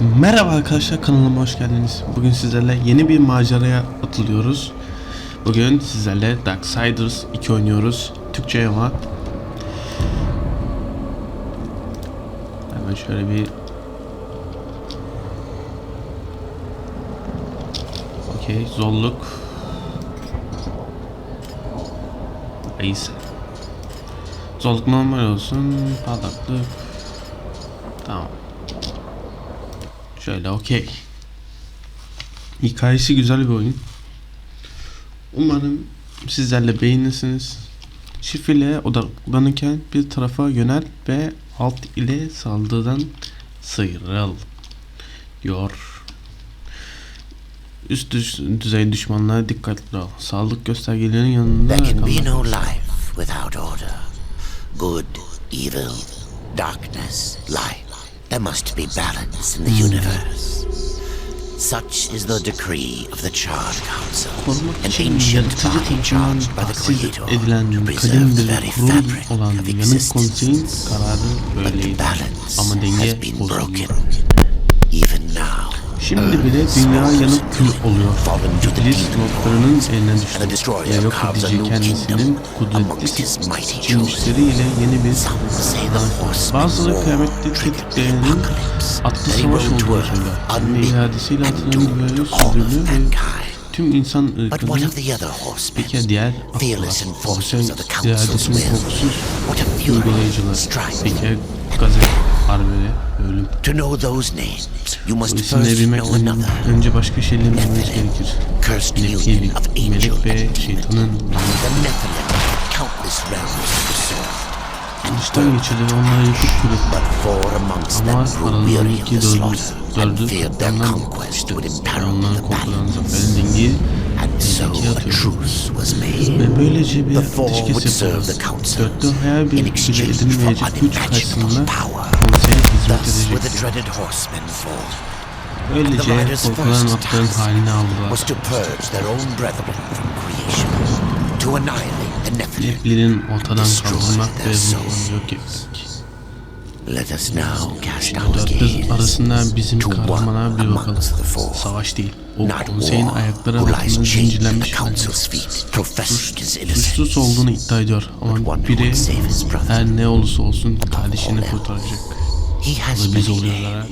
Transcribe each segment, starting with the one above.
Merhaba arkadaşlar kanalıma hoş geldiniz. Bugün sizlerle yeni bir maceraya atılıyoruz. Bugün sizlerle Darksiders 2 oynuyoruz. Türkçe ama. Hemen şöyle bir Okey zorluk Neyse Zorluk normal olsun Parlaklık Tamam Şöyle okey. Hikayesi güzel bir oyun. Umarım sizlerle beğenirsiniz. Shift ile odaklanırken bir tarafa yönel ve alt ile saldırıdan sıyrıl diyor. Üst düzey düşmanlara dikkatli ol. Sağlık göstergelerinin yanında There can be no life without order. Good, evil, darkness, light. There must be balance in the universe. Such is the decree of the Charred Council, an ancient body charged by the Creator to preserve the very fabric of existence. But the balance has been broken. Even now, Şimdi bile dünya yanıp kül oluyor. İblis notlarının eline düştü. Ve yok edici kendisinin kudretli seçilmişleriyle yeni bir horsemen Bazıları kıyamette apocalypse. atlı savaş olduğunu söyler. Ve iadesiyle of sürdürülüyor ve tüm insan ırkının peki diğer Konseyin council's iradesinin will. korkusuz uygulayıcılar. Peki gazet, harbiyle ölüm. To know those names, you must first bilmek know another. önce başka şeyleri bilmemiz gerekir. Cursed of melek ve şeytanın The Nephilim, countless realms to pursue. Kılıçtan geçirdi. But four amongst Ama of the dördü, dördü onların korkulan zaferin balance. dengeyi And so tehlikeye a atıyor. truce was made. Ve böylece bir the council Dörtlü hayal bir güce edilmeyecek güç karşısında konseye hizmet edecektir. riders' korkulan atların halini aldılar. was to purge their own brethren from creation, to annihilate Nephilim ortadan kaldırmak ve ruhunu yok etmek. Let us now cast Şimdi our dört gaze kız arasında bizim kahramana bir bakalım. Savaş değil. O konseyin ayakları altında zincirlenmiş Suçsuz olduğunu iddia ediyor ama biri her ne olursa olsun kardeşini kurtaracak. Da biz oluyorlar abi.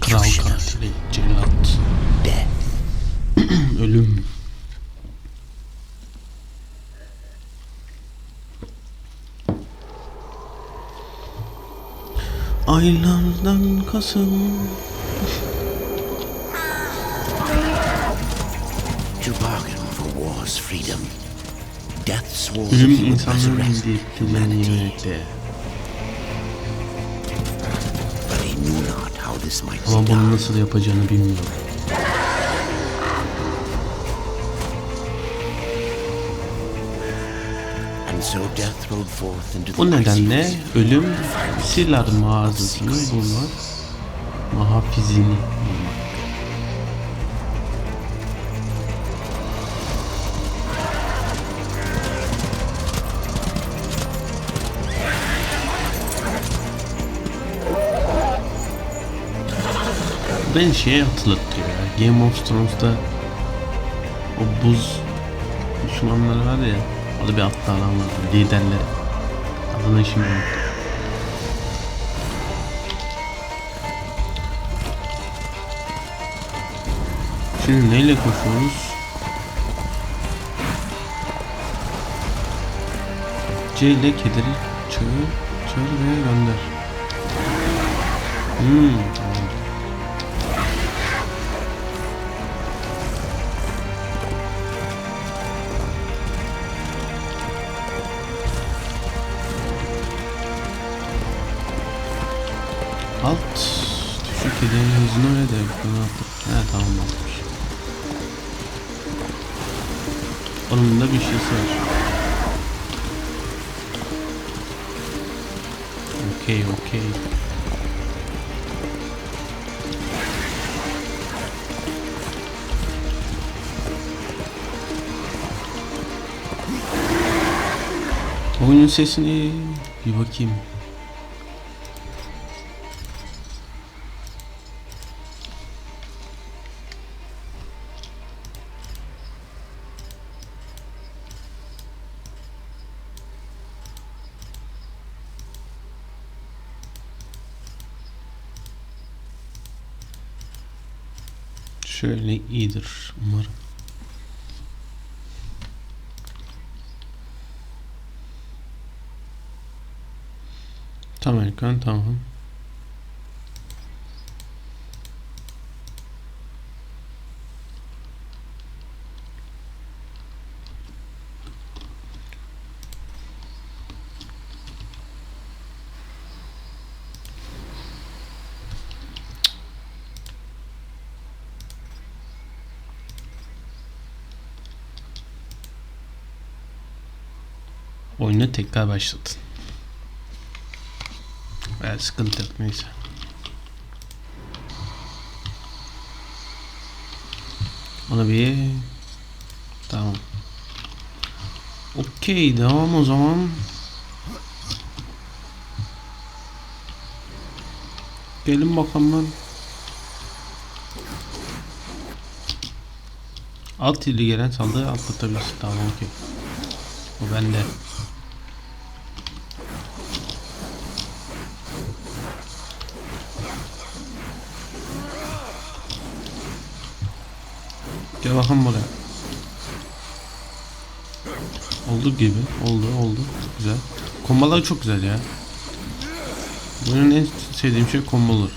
Kral katili, cellat, ölüm. Aylardan Kasım To bargain for war's freedom, death swore Ölüm insanların humanity. yönetti. Ama bunu nasıl yapacağını bilmiyor. Bu nedenle ölüm Silar mağazasını bulmak, mahafizini bulmak. Beni şeye hatırlatıyor ya. Game of Thrones'ta o buz düşmanları var ya. Orada bir atlı adam var. Liderleri. Adını şimdi unuttum. Şimdi neyle koşuyoruz? C ile kederi çağır, çağır ve gönder. Hmm, bunu attık. He tamam atmış. Onun da bir şeysi var. Okey okey. Oyunun sesini bir bakayım. Şöyle iyidir umarım. Tam ekran tamam. Oyunu tekrar başlatın. Evet sıkıntı yok neyse. Onu bir tamam. Okey devam o zaman. Gelin bakalım lan. Alt ili gelen saldırı atlatabilirsin. Tamam okey. Bu bende. Gel bakalım buraya. Oldu gibi. Oldu oldu. Güzel. Kombalar çok güzel ya. Bunun en sevdiğim şey kombolar.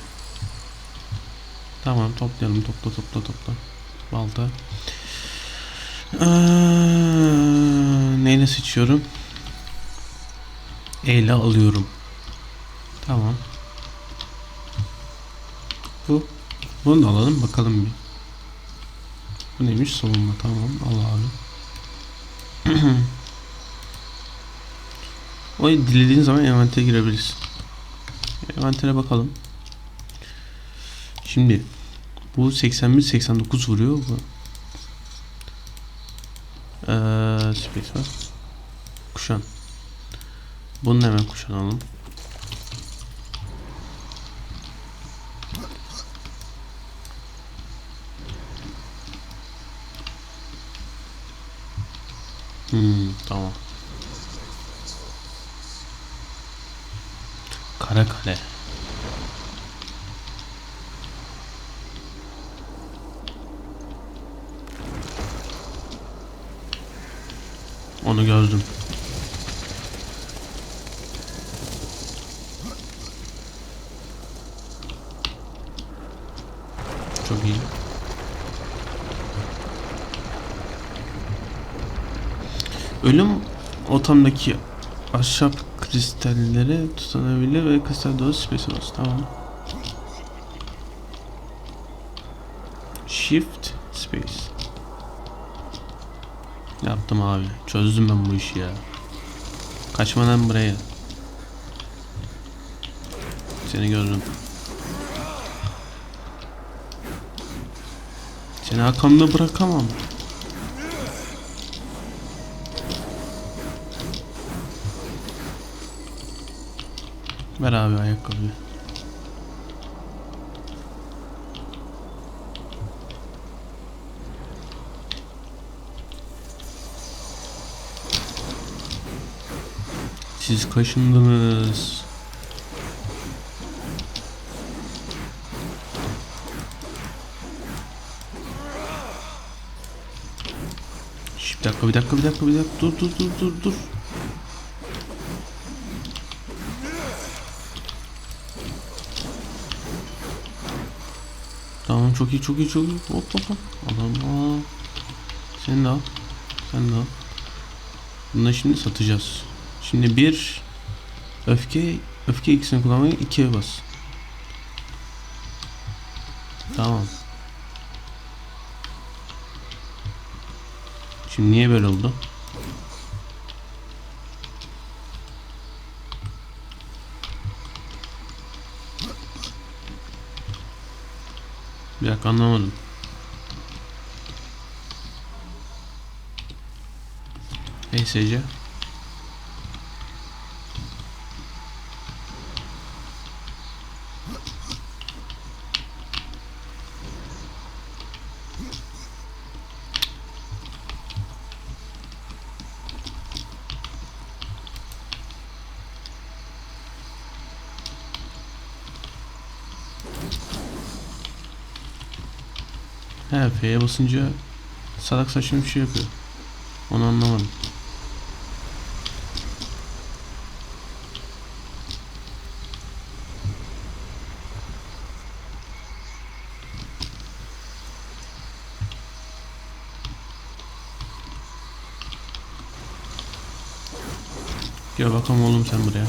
Tamam toplayalım. Topla topla topla. Balta. Ee, neyle seçiyorum? Eyle alıyorum. Tamam. Bu. Bunu da alalım bakalım bir. Bu neymiş? Savunma. Tamam. Al abi. o dilediğin zaman envantere girebilirsin. Envantere bakalım. Şimdi bu 81 89 vuruyor. Bu ee, var. Kuşan. Bunu hemen kuşanalım. Hmm, tamam. Kara kale. Onu gördüm. Çok iyi. Ölüm otamdaki ahşap kristalleri tutunabilir ve kristal dolu space olsun. Tamam. Shift space. Yaptım abi. Çözdüm ben bu işi ya. Kaçmadan buraya. Seni gördüm. Seni arkamda bırakamam. Ver abi ayakkabıyı. Siz kaşındınız. Şş, bir dakika bir dakika bir dakika bir dakika dur dur dur dur dur. Tamam çok iyi çok iyi çok iyi. Hop hop hop. Adam aa. Sen de al. Sen de al. Bunları şimdi satacağız. Şimdi bir öfke öfke ikisini kullanmayı ikiye bas. Tamam. Şimdi niye böyle oldu? Bir dakika anlamadım. ESC F'ye basınca salak saçma bir şey yapıyor. Onu anlamadım. Gel bakalım oğlum sen buraya.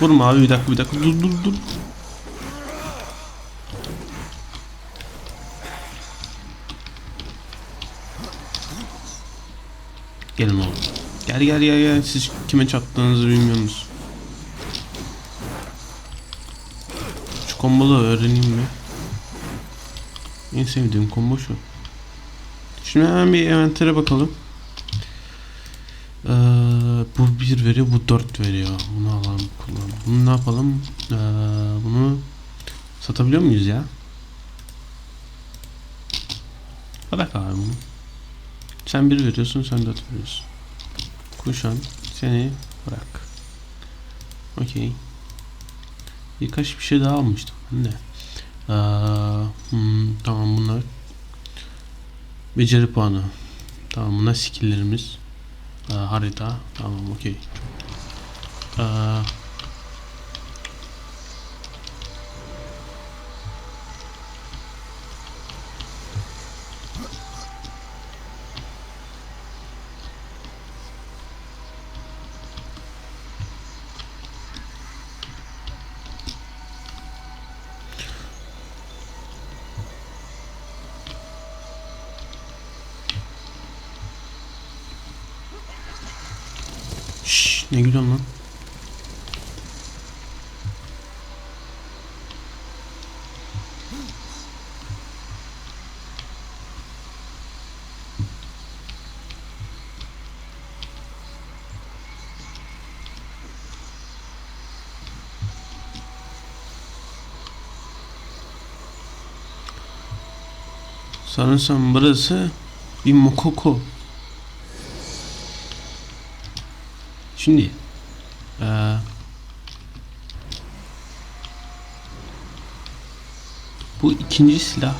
Vurma abi bir dakika bir dakika dur dur dur. Gelin oğlum. Gel gel gel gel siz kime çattığınızı bilmiyorsunuz. Şu komboları öğreneyim mi? En sevdiğim combo şu. Şimdi hemen bir envantere bakalım. Ee, bu bir veriyor, bu dört veriyor. Bunu ne yapalım? Ee, bunu satabiliyor muyuz ya? Bırak abi bunu. Sen bir veriyorsun, sen dört veriyorsun. Kuşan, seni bırak. Okey. Birkaç bir şey daha almıştım ben de. Ee, hmm, tamam bunlar. Beceri puanı. Tamam bunlar skilllerimiz. Ee, harita. Tamam okey. Ee, ne gülüyorsun lan? Sanırsam burası bir mokoko. Şimdi eee bu ikinci silah.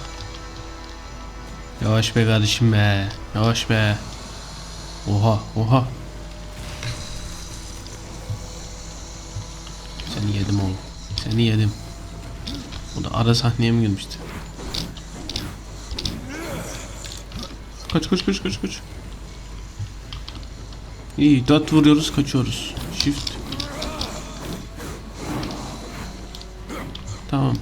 Yavaş be kardeşim be. Yavaş be. Oha oha. Seni yedim oğlum. Seni yedim. O da ara sahneye mi girmişti? Kaç kaç kaç kaç kaç. İyi dot vuruyoruz kaçıyoruz. Shift. Tamam.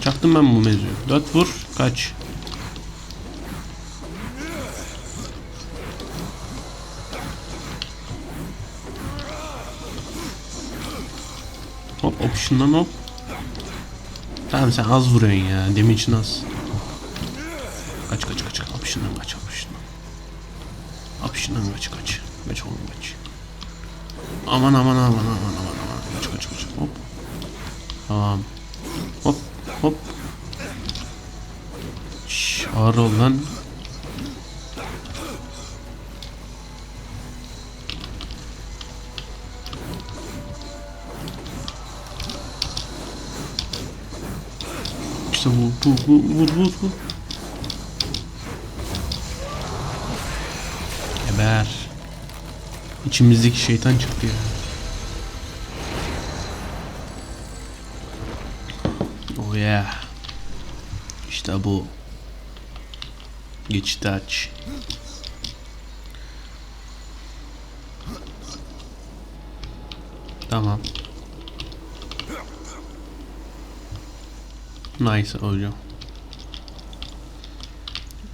Çaktım ben bu mevzuyu. Dot vur kaç. Hop şundan hop. Tamam sen az vuruyorsun ya. İçin az. Kaç kaç kaç. Hop şundan kaç hop şundan. Hop şundan kaç kaç. Kaç oğlum kaç. Aman aman aman aman aman aman. Kaç kaç kaç. Hop. Tamam. Hop hop. Şş, ağır ol lan. İşte bu bu vur vur vur. İçimizdeki şeytan çıktı ya. Oh yeah. İşte bu. Geçti aç. Tamam. Nice hocam.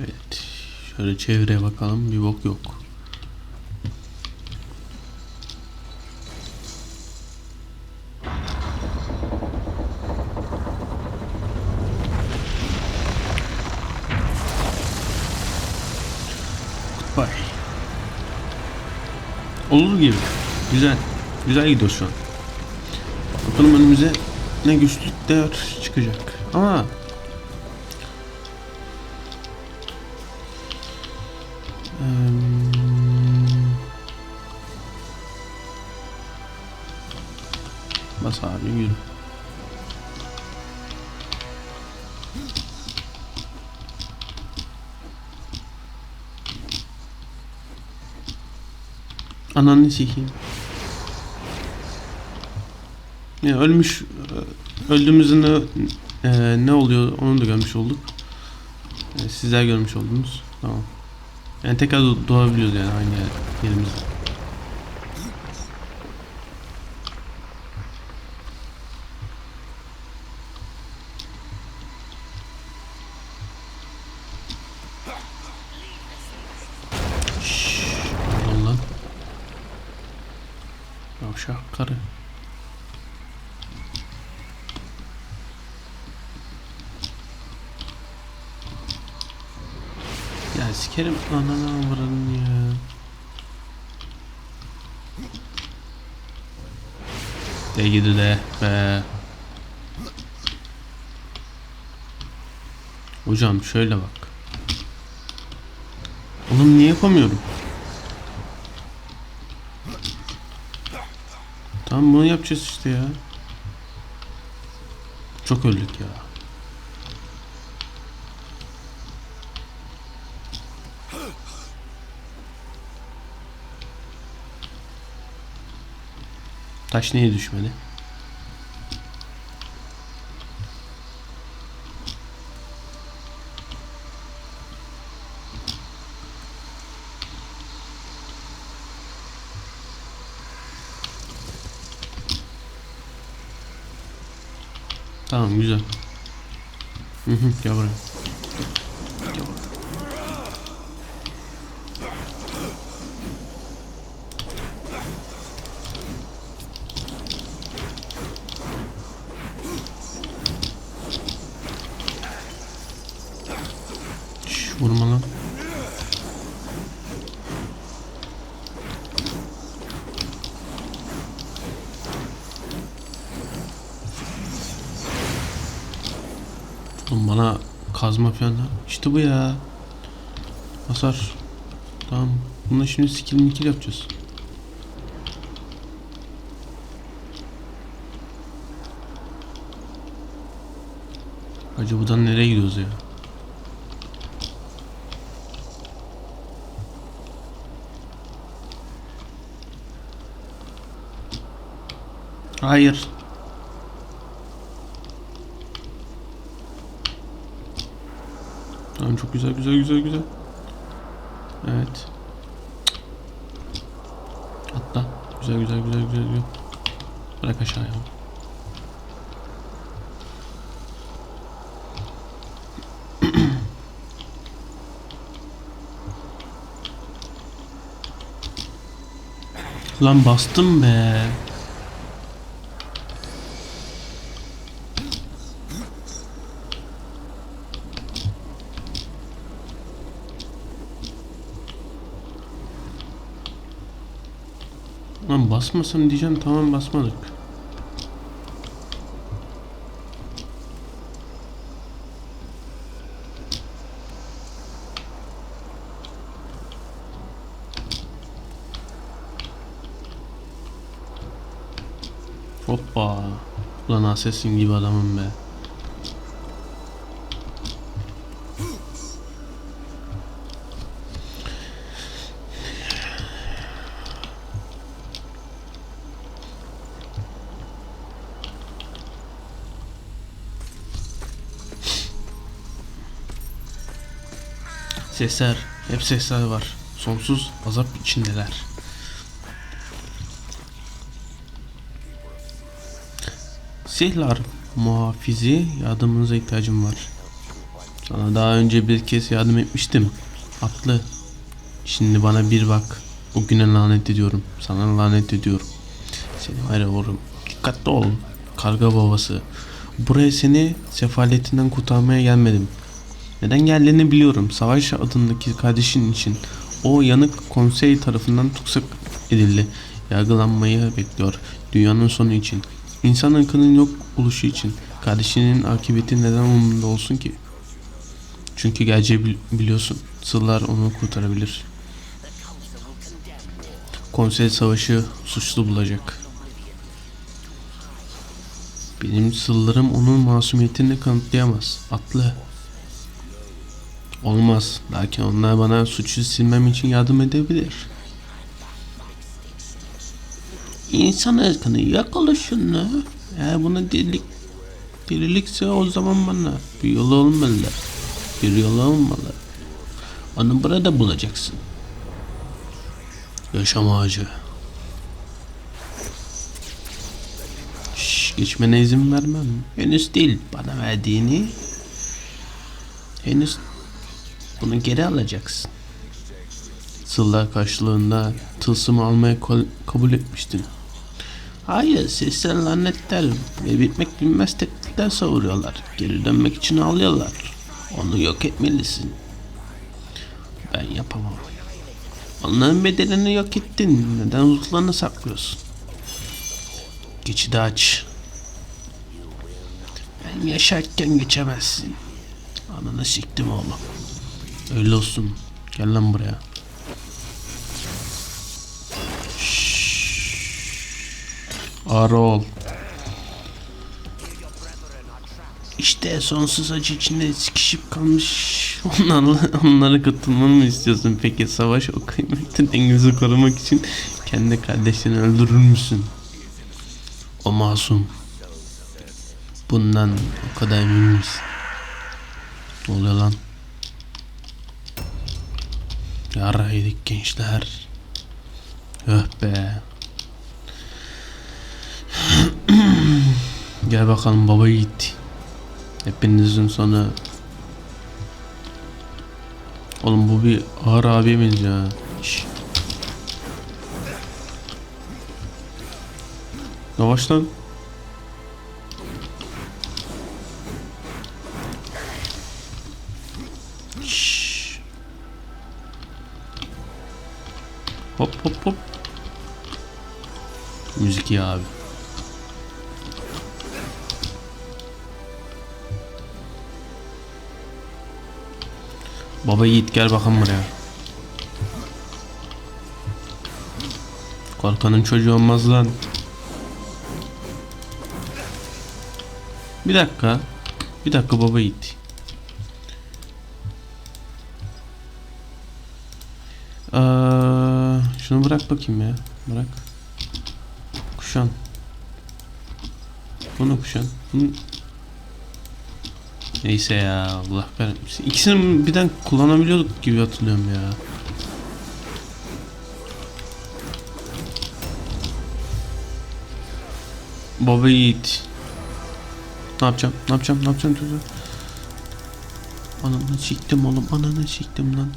Evet. Şöyle çevreye bakalım. Bir bok yok. Olur gibi. Güzel. Güzel gidiyor şu an. Bakalım önümüze ne güçlükler çıkacak. Ama Ananı sikeyim. Ya ölmüş öldüğümüzde ne, e, ne oluyor onu da görmüş olduk. E, sizler görmüş oldunuz. Tamam. Yani tekrar do- doğabiliyoruz yani aynı yer- yerimizde. Şşş, pardon lan. Yavşak karı. Ya sikerim ananı avradını ya. De gidi de be. Hocam şöyle bak. Oğlum niye yapamıyorum? Tamam bunu yapacağız işte ya. Çok öldük ya. Taş niye düşmedi? Tamam güzel. Hı hı. Gel buraya. Şş, vurma lan. Oğlum bana kazma falan. İşte bu ya. Hasar. Tamam. Bununla şimdi skill mikil yapacağız. Acaba buradan nereye gidiyoruz ya? Hayır. Tamam çok güzel güzel güzel güzel. Evet. Atla. Güzel güzel güzel güzel güzel. Bırak aşağıya. Lan bastım be. Lan basmasın diyeceğim tamam basmadık. Hoppa. Ulan Assassin gibi adamım be. Sesler, hep sesler var. Sonsuz azap içindeler. Sihlar muhafizi yardımınıza ihtiyacım var. Sana daha önce bir kez yardım etmiştim. Atlı. Şimdi bana bir bak. O güne lanet ediyorum. Sana lanet ediyorum. Seni ya oğlum. Dikkatli ol. Karga babası. Buraya seni sefaletinden kurtarmaya gelmedim. Neden geldiğini biliyorum. Savaş adındaki kardeşin için. O yanık konsey tarafından tutsak edildi. Yargılanmayı bekliyor. Dünyanın sonu için. İnsan ırkının yok oluşu için. Kardeşinin akıbeti neden umurunda olsun ki? Çünkü bil- biliyorsun. Sırlar onu kurtarabilir. Konsey savaşı suçlu bulacak. Benim sırlarım onun masumiyetini kanıtlayamaz. Atlı. Olmaz. Lakin onlar bana suçu silmem için yardım edebilir. İnsan ırkını yakala şunu. Eğer buna delilik, delilikse o zaman bana bir yol olmalı. Bir yol olmalı. Onu burada bulacaksın. Yaşam ağacı. Şş, geçmene izin vermem. Henüz değil bana verdiğini. Henüz bunu geri alacaksın. Sırlar karşılığında tılsımı almaya kabul etmiştin. Hayır, sesler lanetler ve bitmek bilmez tehditler savuruyorlar. Geri dönmek için ağlıyorlar. Onu yok etmelisin. Ben yapamam. Onların bedelini yok ettin. Neden ruhlarını saklıyorsun? Geçidi aç. Ben yaşarken geçemezsin. Ananı siktim oğlum. Öyle olsun. Gel lan buraya. Ağır ol. İşte sonsuz acı içinde sıkışıp kalmış onlarla, onlara katılmanı mı istiyorsun peki savaş o kıymetli dengemizi korumak için kendi kardeşini öldürür müsün? O masum. Bundan o kadar emin misin? Ne oluyor lan? Yaraydık gençler. Öh be. Gel bakalım baba yiğit. Hepinizin sonu. Oğlum bu bir ağır benziyor ha. Şşş. Yavaş lan. Ya abi. Baba Yiğit gel bakalım buraya. Korkanın çocuğu olmaz lan. Bir dakika. Bir dakika baba Yiğit. Ee, şunu bırak bakayım ya. Bırak. Kuşan. Bunu kuşan. Bunu... Neyse ya Allah kahretmesin. İkisini birden kullanabiliyorduk gibi hatırlıyorum ya. Baba Yiğit. Ne yapacağım? Ne yapacağım? Ne yapacağım çocuğu? Ananı çektim oğlum. Ananı çektim lan.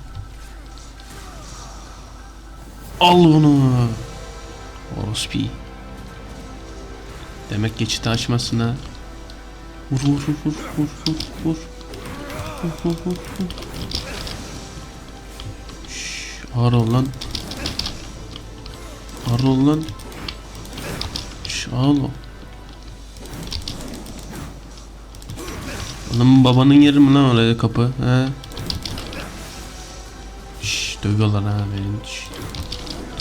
Al bunu. Orospi. Demek geçiti açmasın ha. Vur vur vur vur vur vur vur. Vur vur vur vur. Ağır ol lan. Ağır ol lan. Şşş, ağır ol. Oğlum babanın yeri mi lan oraya kapı? He? Şşş dövüyorlar ha beni. Şşş.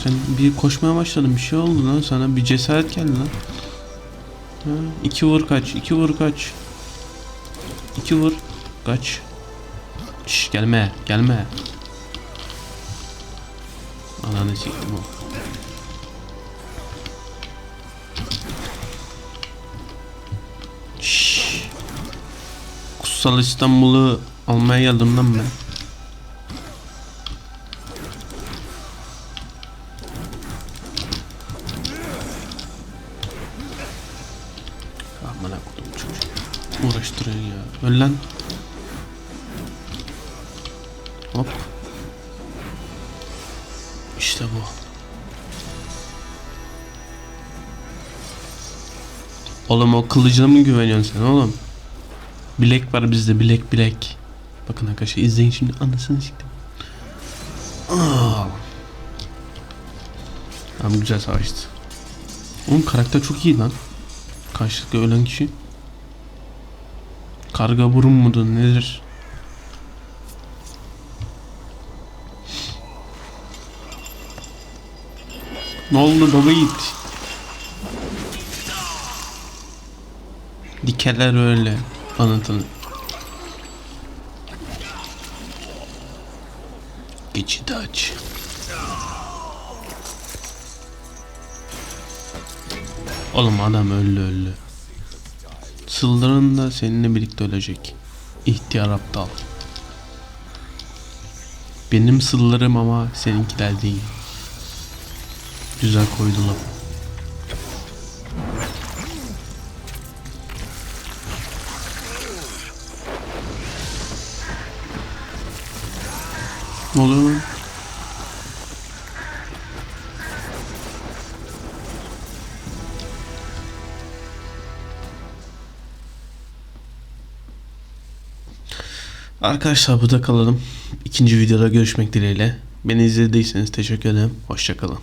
Sen bir koşmaya başladın bir şey oldu lan sana bir cesaret geldi lan. Ha, vur kaç, iki vur kaç. İki vur kaç. Şş, gelme, gelme. Ananı siktim o. Şş. Kutsal İstanbul'u almaya geldim lan ben. Lan. Hop. İşte bu. Oğlum o kılıcına mı güveniyorsun sen oğlum? Bilek var bizde bilek bilek. Bakın arkadaşlar izleyin şimdi anasını siktim. Tamam güzel savaştı. Oğlum karakter çok iyi lan. Karşılıklı ölen kişi. Karga burun mudur nedir? Ne oldu baba yiğit? Dikerler öyle anlatını. Geçidi aç. Oğlum adam öldü öldü. Sıldırın da seninle birlikte ölecek. İhtiyar aptal. Benim sıllarım ama seninkiler değil. Güzel koydular. Ne oluyor lan? Arkadaşlar burada kalalım. İkinci videoda görüşmek dileğiyle. Beni izlediyseniz teşekkür ederim. Hoşçakalın.